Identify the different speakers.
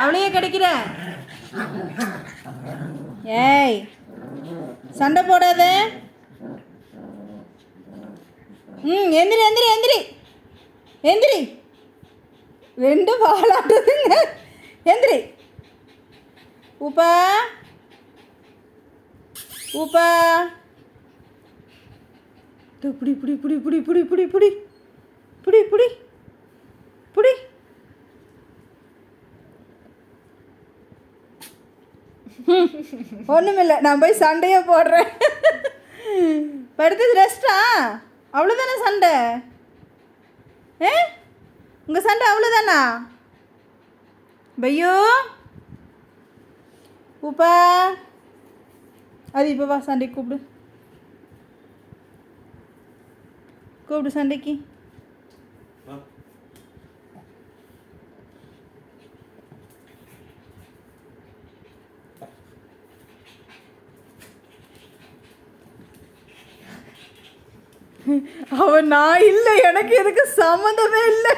Speaker 1: அவளையே கிடைக்கிற ஏய் சண்டை போடாத ம் எந்திரி எந்திரி எந்திரி எந்திரி ரெண்டு வாழாட்டுதுங்க எந்திரி உப்பா உப்பா இதோ புடி புடி புடி புடி புடி புடி புடி புடி புடி புடி ஒன்றுமில்லை நான் போய் சண்டையே போடுறேன். படுத்தது ரெஸ்டா அவ்வளோதானே சண்டை? ஏ? உங்கள் சண்டை அவ்வளோதானா பையோ? உப்பா? அது இப்போ வா சண்டைக்கு கூப்பிடு. கூப்பிடு சண்டைக்கு. அவன் நான் இல்லை எனக்கு எதுக்கு சம்மந்தமே இல்லை.